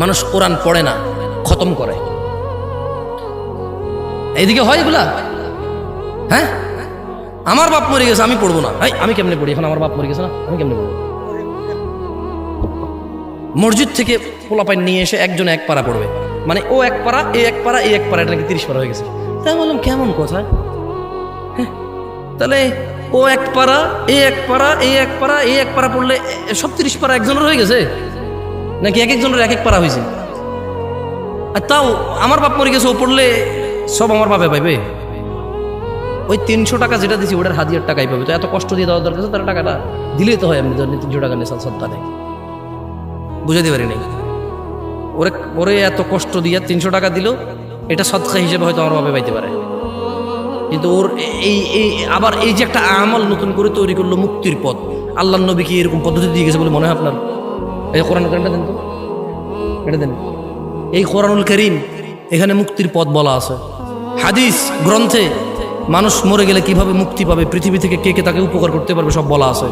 মানুষ কোরআন পড়ে না খতম করে। এইদিকে হয় এগুলা? হ্যাঁ? আমার বাপ মরে গেছে আমি পড়ব না। এই, আমি কেমনে পড়ি? এখন আমার বাপ মরে গেছে না? আমি কেমনে পড়ব? মসজিদ থেকে পোলাপাইন নিয়ে এসে একজন এক পাড়া পড়বে। মানে ও এক পাড়া এ এক পাড়া এ এক পাড়া এটা নাকি তিরিশ পাড়া হয়ে গেছে। তাই বললাম কেমন কথা? হ্যাঁ, তাহলে ও এক পাড়া এ এক পাড়া এ এক পাড়া এ এক পাড়া পড়লে সব তিরিশ পাড়া একজনের হয়ে গেছে? নাকি এক একজনের এক এক পাড়া হয়েছে। আর তাও আমার বাপ মরে গেছে, ও পড়লে সব আমার বাপে পাইবে। ওই তিনশো টাকা যেটা দিছি, ওটার হাদিয়ার টাকাই পাবে। তো এত কষ্ট দিয়ে দেওয়ার দরকার তার টাকাটা দিলেই তো হয় এমনি ধরেন তিনশো টাকা নেশা সত্তা নেই। বুঝাতে পারি নাই। ওরে ওরে এত কষ্ট দিয়ে তিনশো টাকা দিল, এটা সৎকা হিসেবে হয়তো আমার বাপে পাইতে পারে। কিন্তু ওর এই এই, আবার এই যে একটা আমল নতুন করে তৈরি করল মুক্তির পথ আল্লাহ নবী কি এরকম পদ্ধতি দিয়ে গেছে বলে মনে হয় আপনার? এই কোরআন কারিমটা দেন তো। এটা দেন। এই কোরআনুল করিম, এখানে মুক্তির পথ বলা আছে। হাদিস, গ্রন্থে মানুষ মরে গেলে কীভাবে মুক্তি পাবে, পৃথিবী থেকে কে কে তাকে উপকার করতে পারবে সব বলা আছে।